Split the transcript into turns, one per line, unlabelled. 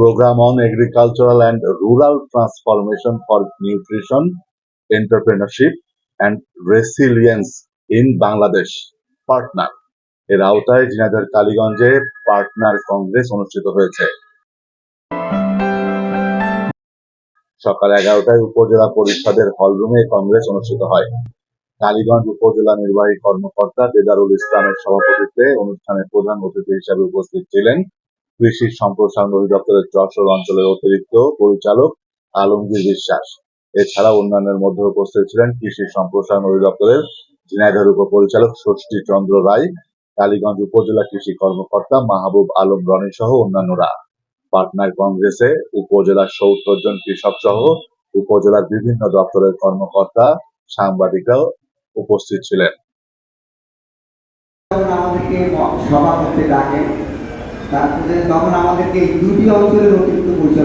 programme on agricultural and rural transformation for nutrition entrepreneurship and resilience in Bangladesh partner এর আওতায় জিনাদের কালীগঞ্জে partner Congress অনুষ্ঠিত হয়েছে সকাল এগারোটায় উপজেলা পরিষদের হলরুমে কংগ্রেস অনুষ্ঠিত হয় কালীগঞ্জ উপজেলা নির্বাহী কর্মকর্তা দেদারুল ইসলামের সভাপতিত্বে অনুষ্ঠানে প্রধান অতিথি হিসেবে উপস্থিত ছিলেন কৃষি সম্প্রসারণ অধিদপ্তরের যশোর অঞ্চলের অতিরিক্ত পরিচালক আলমগীর বিশ্বাস এছাড়া অন্যান্যের মধ্যে উপস্থিত ছিলেন কৃষি সম্প্রসারণ অধিদপ্তরের ঝিনাইদহ উপপরিচালক ষষ্ঠী চন্দ্র রায় কালীগঞ্জ উপজেলা কৃষি কর্মকর্তা মাহবুব আলম রনি সহ অন্যান্যরা পাটনায় কংগ্রেসে উপজেলার সত্তর জন কৃষক সহ উপজেলার বিভিন্ন দপ্তরের কর্মকর্তা সাংবাদিকরাও উপস্থিত ছিলেন
সভাপতি ডাকে তারপরে তখন আমাদেরকে দুটি অঞ্চলের অতিরিক্ত